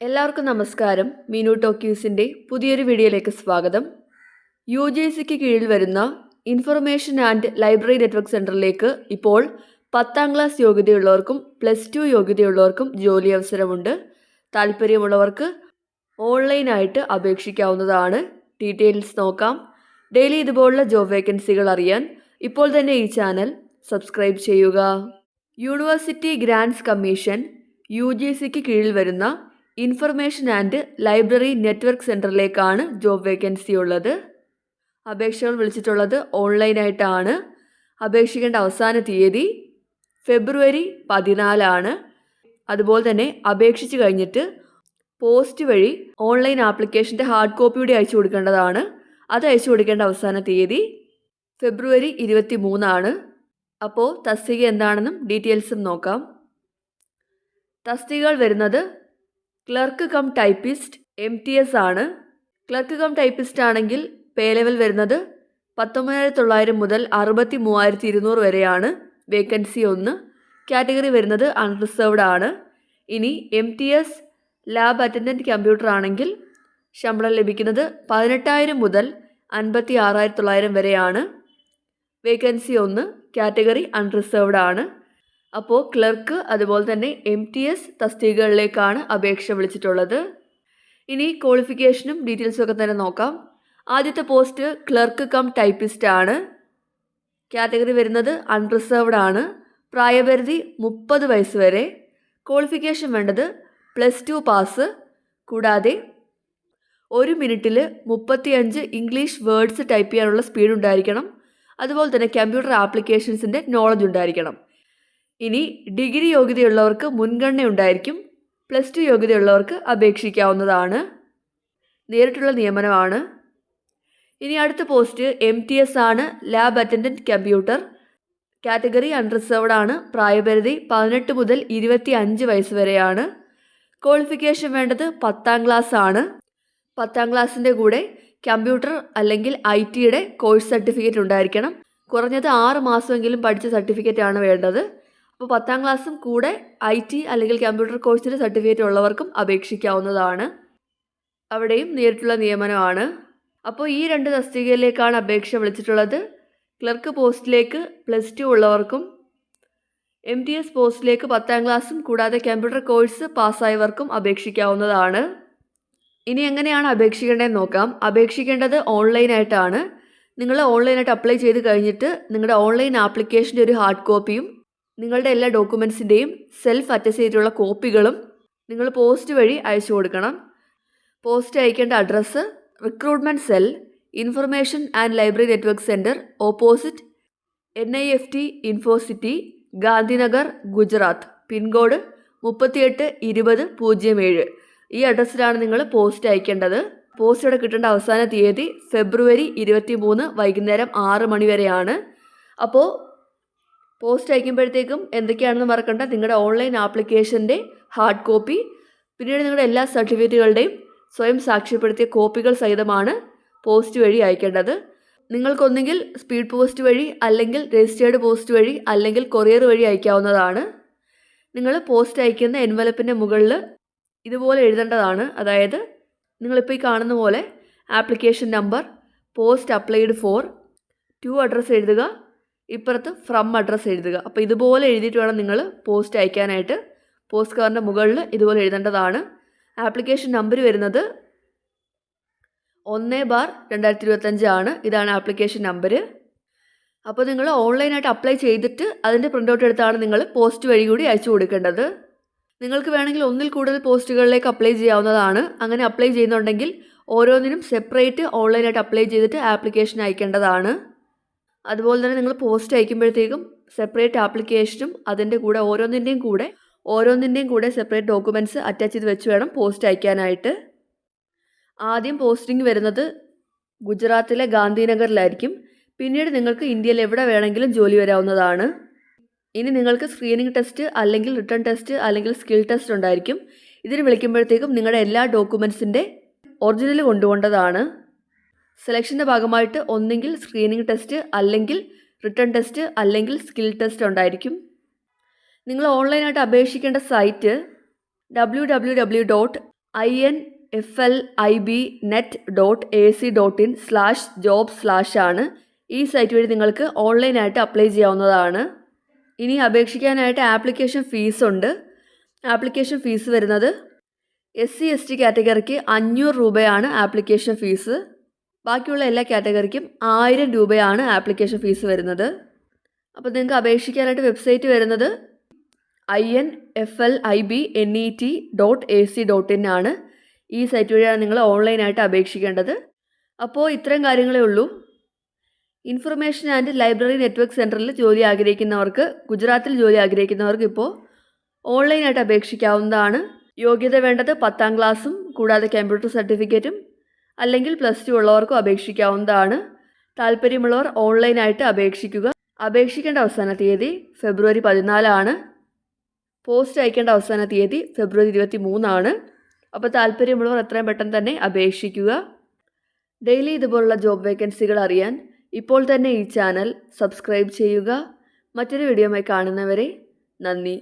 എല്ലാവർക്കും നമസ്കാരം. മീനു ടോക്യൂസിന്റെ പുതിയൊരു വീഡിയോയിലേക്ക് സ്വാഗതം. യു ജി സിക്ക് കീഴിൽ വരുന്ന ഇൻഫർമേഷൻ ആൻഡ് ലൈബ്രറി നെറ്റ്വർക്ക് സെന്ററിലേക്ക് ഇപ്പോൾ പത്താം ക്ലാസ് യോഗ്യതയുള്ളവർക്കും പ്ലസ് ടു യോഗ്യതയുള്ളവർക്കും ജോലി അവസരമുണ്ട്. താല്പര്യമുള്ളവർക്ക് ഓൺലൈനായിട്ട് അപേക്ഷിക്കാവുന്നതാണ്. ഡീറ്റെയിൽസ് നോക്കാം. ഡെയിലി ഇതുപോലുള്ള ജോബ് വേക്കൻസികൾ അറിയാൻ ഇപ്പോൾ തന്നെ ഈ ചാനൽ സബ്സ്ക്രൈബ് ചെയ്യുക. University grants commission U G സിക്ക് കീഴിൽ വരുന്ന ഇൻഫർമേഷൻ ആൻഡ് ലൈബ്രറി നെറ്റ്വർക്ക് സെന്ററിലേക്കാണ് ജോബ് വേക്കൻസി ഉള്ളത്. അപേക്ഷകൾ വിളിച്ചിട്ടുള്ളത് ഓൺലൈനായിട്ടാണ് അപേക്ഷിക്കേണ്ട അവസാന തീയതി ഫെബ്രുവരി പതിനാലാണ്. അതുപോലെ തന്നെ അപേക്ഷിച്ച് കഴിഞ്ഞിട്ട് പോസ്റ്റ് വഴി ഓൺലൈൻ ആപ്ലിക്കേഷന്റെ ഹാർഡ് കോപ്പി കൂടി അയച്ചു കൊടുക്കേണ്ടതാണ്. അത് അയച്ചു കൊടുക്കേണ്ട അവസാന തീയതി ഫെബ്രുവരി ഇരുപത്തി മൂന്നാണ് അപ്പോൾ തസ്തിക എന്താണെന്നും ഡീറ്റെയിൽസും നോക്കാം. തസ്തികകൾ വരുന്നത് clerk cum typist M T S ആണ്. ക്ലർക്ക് കം ടൈപ്പിസ്റ്റ് ആണെങ്കിൽ പേ ലെവൽ വരുന്നത് പത്തൊമ്പതിനായിരത്തി തൊള്ളായിരം മുതൽ അറുപത്തി മൂവായിരത്തി ഇരുന്നൂറ് വരെയാണ്. വേക്കൻസി ഒന്ന്. കാറ്റഗറി വരുന്നത് അൺറിസർവ്ഡ് ആണ്. ഇനി M T S lab attendant computer ആണെങ്കിൽ ശമ്പളം ലഭിക്കുന്നത് പതിനെട്ടായിരം മുതൽ അൻപത്തി ആറായിരത്തി തൊള്ളായിരം വരെയാണ്. വേക്കൻസി ഒന്ന്. കാറ്റഗറി അൺറിസർവ്ഡ് ആണ്. അപ്പോൾ ക്ലർക്ക് അതുപോലെ തന്നെ എം ടി എസ് തസ്തികകളിലേക്കാണ് അപേക്ഷ വിളിച്ചിട്ടുള്ളത്. ഇനി ക്വാളിഫിക്കേഷനും ഡീറ്റെയിൽസും ഒക്കെ തന്നെ നോക്കാം. ആദ്യത്തെ പോസ്റ്റ് ക്ലർക്ക് കം ടൈപ്പിസ്റ്റ് ആണ്. കാറ്റഗറി വരുന്നത് അൺറിസർവ്ഡ് ആണ്. പ്രായപരിധി മുപ്പത് വയസ്സ് വരെ. ക്വാളിഫിക്കേഷൻ വേണ്ടത് പ്ലസ് ടു പാസ് കൂടാതെ ഒരു മിനിറ്റിൽ മുപ്പത്തിയഞ്ച് ഇംഗ്ലീഷ് വേർഡ്സ് ടൈപ്പ് ചെയ്യാനുള്ള സ്പീഡ് ഉണ്ടായിരിക്കണം. അതുപോലെ തന്നെ കമ്പ്യൂട്ടർ ആപ്ലിക്കേഷൻസിന്റെ നോളജ് ഉണ്ടായിരിക്കണം. ഇനി ഡിഗ്രി യോഗ്യതയുള്ളവർക്ക് മുൻഗണന ഉണ്ടായിരിക്കും. പ്ലസ് ടു യോഗ്യതയുള്ളവർക്ക് അപേക്ഷിക്കാവുന്നതാണ്. നേരിട്ടുള്ള നിയമനമാണ്. ഇനി അടുത്ത പോസ്റ്റ് എം ടി എസ് ആണ്. Lab attendant computer category unreserved ആണ്. പ്രായപരിധി പതിനെട്ട് മുതൽ ഇരുപത്തി അഞ്ച് വയസ്സ് വരെയാണ്. ക്വാളിഫിക്കേഷൻ വേണ്ടത് പത്താം ക്ലാസ് ആണ്. പത്താം ക്ലാസ്സിന്റെ കൂടെ കമ്പ്യൂട്ടർ അല്ലെങ്കിൽ ഐ ടിയുടെ കോഴ്സ് സർട്ടിഫിക്കറ്റ് ഉണ്ടായിരിക്കണം. കുറഞ്ഞത് ആറ് മാസമെങ്കിലും പഠിച്ച സർട്ടിഫിക്കറ്റ് ആണ് വേണ്ടത്. അപ്പോൾ പത്താം ക്ലാസ്സും കൂടെ ഐ ടി അല്ലെങ്കിൽ കമ്പ്യൂട്ടർ കോഴ്സിന്റെ സർട്ടിഫിക്കറ്റ് ഉള്ളവർക്കും അപേക്ഷിക്കാവുന്നതാണ്. അവിടെയും നേരിട്ടുള്ള നിയമനമാണ്. അപ്പോൾ ഈ രണ്ട് തസ്തികയിലേക്കാണ് അപേക്ഷ വിളിച്ചിട്ടുള്ളത്. ക്ലർക്ക് പോസ്റ്റിലേക്ക് പ്ലസ് ടു ഉള്ളവർക്കും എം ടി എസ് പോസ്റ്റിലേക്ക് പത്താം ക്ലാസ്സും കൂടാതെ കമ്പ്യൂട്ടർ കോഴ്സ് പാസ്സായവർക്കും അപേക്ഷിക്കാവുന്നതാണ്. ഇനി എങ്ങനെയാണ് അപേക്ഷിക്കേണ്ടതെന്ന് നോക്കാം. അപേക്ഷിക്കേണ്ടത് ഓൺലൈനായിട്ടാണ് നിങ്ങൾ ഓൺലൈനായിട്ട് അപ്ലൈ ചെയ്ത് കഴിഞ്ഞിട്ട് നിങ്ങളുടെ ഓൺലൈൻ ആപ്ലിക്കേഷന്റെ ഒരു ഹാർഡ് കോപ്പിയും നിങ്ങളുടെ എല്ലാ ഡോക്യുമെൻസിന്റെയും സെൽഫ് അറ്റസ്റ്റ് ചെയ്തിട്ടുള്ള കോപ്പികളും നിങ്ങൾ പോസ്റ്റ് വഴി അയച്ചു കൊടുക്കണം. പോസ്റ്റ് അയക്കേണ്ട address recruitment cell information and library network centre opposite N I F T Infocity Gandhinagar Gujarat. Pincode മുപ്പത്തിയെട്ട് ഇരുപത് പൂജ്യം ഏഴ്. ഈ അഡ്രസ്സിലാണ് നിങ്ങൾ പോസ്റ്റ് അയക്കേണ്ടത്. പോസ്റ്റ് ഇവിടെ കിട്ടേണ്ട അവസാന തീയതി ഫെബ്രുവരി ഇരുപത്തി മൂന്ന് വൈകുന്നേരം ആറ് മണി വരെയാണ്. അപ്പോൾ പോസ്റ്റ് അയക്കുമ്പോഴത്തേക്കും എന്തൊക്കെയാണെന്ന് മറക്കണ്ട. നിങ്ങളുടെ ഓൺലൈൻ ആപ്ലിക്കേഷന്റെ ഹാർഡ് കോപ്പി പിന്നീട് നിങ്ങളുടെ എല്ലാ സർട്ടിഫിക്കറ്റുകളുടെയും സ്വയം സാക്ഷ്യപ്പെടുത്തിയ കോപ്പികൾ സഹിതമാണ് പോസ്റ്റ് വഴി അയക്കേണ്ടത്. നിങ്ങൾക്കൊന്നെങ്കിൽ സ്പീഡ് പോസ്റ്റ് വഴി അല്ലെങ്കിൽ രജിസ്റ്റേർഡ് പോസ്റ്റ് വഴി അല്ലെങ്കിൽ കൊറിയർ വഴി അയക്കാവുന്നതാണ്. നിങ്ങൾ പോസ്റ്റ് അയക്കുന്ന എൻവലപ്പിന്റെ മുകളിൽ ഇതുപോലെ എഴുതേണ്ടതാണ്. അതായത് നിങ്ങളിപ്പോൾ ഈ കാണുന്ന പോലെ application number post applied for to address എഴുതുക. ഇപ്പുറത്ത് ഫ്രം അഡ്രസ്സ് എഴുതുക. അപ്പോൾ ഇതുപോലെ എഴുതിയിട്ട് വേണം നിങ്ങൾ പോസ്റ്റ് അയക്കാനായിട്ട്. പോസ്റ്റ് കവറിന്റെ മുകളിൽ ഇതുപോലെ എഴുതേണ്ടതാണ്. ആപ്ലിക്കേഷൻ നമ്പർ വരുന്നത് ഒന്ന് ബാർ രണ്ടായിരത്തി ഇരുപത്തഞ്ച് ആണ്. ഇതാണ് ആപ്ലിക്കേഷൻ നമ്പർ അപ്പോൾ നിങ്ങൾ ഓൺലൈനായിട്ട് അപ്ലൈ ചെയ്തിട്ട് അതിന്റെ പ്രിന്റ് ഔട്ട് എടുത്താണ് നിങ്ങൾ പോസ്റ്റ് വഴി കൂടി അയച്ചു കൊടുക്കേണ്ടത്. നിങ്ങൾക്ക് വേണമെങ്കിൽ ഒന്നിൽ കൂടുതൽ പോസ്റ്റുകളിലേക്ക് അപ്ലൈ ചെയ്യാവുന്നതാണ്. അങ്ങനെ അപ്ലൈ ചെയ്യുന്നുണ്ടെങ്കിൽ ഓരോന്നിനും സെപ്പറേറ്റ് ഓൺലൈനായിട്ട് അപ്ലൈ ചെയ്തിട്ട് ആപ്ലിക്കേഷൻ അയക്കേണ്ടതാണ്. അതുപോലെ തന്നെ നിങ്ങൾ പോസ്റ്റ് അയക്കുമ്പോഴത്തേക്കും സെപ്പറേറ്റ് ആപ്ലിക്കേഷനും അതിന്റെ കൂടെ ഓരോന്നിന്റെയും കൂടെ ഓരോന്നിന്റെയും കൂടെ സെപ്പറേറ്റ് ഡോക്യുമെന്റ്സ് അറ്റാച്ച് ചെയ്ത് വെച്ച് വേണം പോസ്റ്റ് അയക്കാനായിട്ട്. ആദ്യം പോസ്റ്റിംഗ് വരുന്നത് ഗുജറാത്തിലെ ഗാന്ധിനഗറിലായിരിക്കും. പിന്നീട് നിങ്ങൾക്ക് ഇന്ത്യയിൽ എവിടെ വേണമെങ്കിലും ജോലി വരാവുന്നതാണ്. ഇനി നിങ്ങൾക്ക് സ്ക്രീനിങ് ടെസ്റ്റ് അല്ലെങ്കിൽ റിട്ടേൺ ടെസ്റ്റ് അല്ലെങ്കിൽ സ്കിൽ ടെസ്റ്റ് ഉണ്ടായിരിക്കും. ഇതിന് വിളിക്കുമ്പോഴത്തേക്കും നിങ്ങളുടെ എല്ലാ ഡോക്യുമെൻസിന്റെ ഒറിജിനൽ കൊണ്ടുപോകേണ്ടതാണ്. സെലക്ഷന്റെ ഭാഗമായിട്ട് ഒന്നെങ്കിൽ സ്ക്രീനിങ് ടെസ്റ്റ് അല്ലെങ്കിൽ റിട്ടേൺ ടെസ്റ്റ് അല്ലെങ്കിൽ സ്കിൽ ടെസ്റ്റ് ഉണ്ടായിരിക്കും. നിങ്ങൾ ഓൺലൈനായിട്ട് അപേക്ഷിക്കേണ്ട site W W W dot I N F L I B net dot A C dot in slash job slash ആണ്. ഈ സൈറ്റ് വഴി നിങ്ങൾക്ക് ഓൺലൈനായിട്ട് അപ്ലൈ ചെയ്യാവുന്നതാണ്. ഇനി അപേക്ഷിക്കാനായിട്ട് ആപ്ലിക്കേഷൻ ഫീസ് ഉണ്ട്. ആപ്ലിക്കേഷൻ ഫീസ് വരുന്നത് എസ് സി എസ് ടി കാറ്റഗറിക്ക് അഞ്ഞൂറ് രൂപയാണ് ആപ്ലിക്കേഷൻ ഫീസ്. ബാക്കിയുള്ള എല്ലാ കാറ്റഗറിക്കും ആയിരം രൂപയാണ് ആപ്ലിക്കേഷൻ ഫീസ് വരുന്നത്. അപ്പോൾ നിങ്ങൾക്ക് അപേക്ഷിക്കാനായിട്ട് വെബ്സൈറ്റ് വരുന്നത് I N F L I B N E T dot A C dot in ആണ്. ഈ സൈറ്റ് വഴിയാണ് നിങ്ങൾ ഓൺലൈനായിട്ട് അപേക്ഷിക്കേണ്ടത്. അപ്പോൾ ഇത്രയും കാര്യങ്ങളേ ഉള്ളൂ. ഇൻഫർമേഷൻ ആൻഡ് ലൈബ്രറി നെറ്റ്വർക്ക് സെന്ററിൽ ജോലി ആഗ്രഹിക്കുന്നവർക്ക് ഗുജറാത്തിൽ ജോലി ആഗ്രഹിക്കുന്നവർക്ക് ഇപ്പോൾ ഓൺലൈനായിട്ട് അപേക്ഷിക്കാവുന്നതാണ്. യോഗ്യത വേണ്ടത് പത്താം ക്ലാസ്സും കൂടാതെ കമ്പ്യൂട്ടർ സർട്ടിഫിക്കറ്റും അല്ലെങ്കിൽ പ്ലസ് ടു ഉള്ളവർക്കും അപേക്ഷിക്കാവുന്നതാണ്. താല്പര്യമുള്ളവർ ഓൺലൈനായിട്ട് അപേക്ഷിക്കുക. അപേക്ഷിക്കേണ്ട അവസാന തീയതി ഫെബ്രുവരി പതിനാലാണ്. പോസ്റ്റ് അയക്കേണ്ട അവസാന തീയതി ഫെബ്രുവരി ഇരുപത്തി മൂന്നാണ് അപ്പോൾ താല്പര്യമുള്ളവർ എത്രയും പെട്ടെന്ന് തന്നെ അപേക്ഷിക്കുക. ഡെയിലി ഇതുപോലുള്ള ജോബ് വേക്കൻസികൾ അറിയാൻ ഇപ്പോൾ തന്നെ ഈ ചാനൽ സബ്സ്ക്രൈബ് ചെയ്യുക. മറ്റൊരു വീഡിയോയുമായി കാണുന്നവരെ നന്ദി.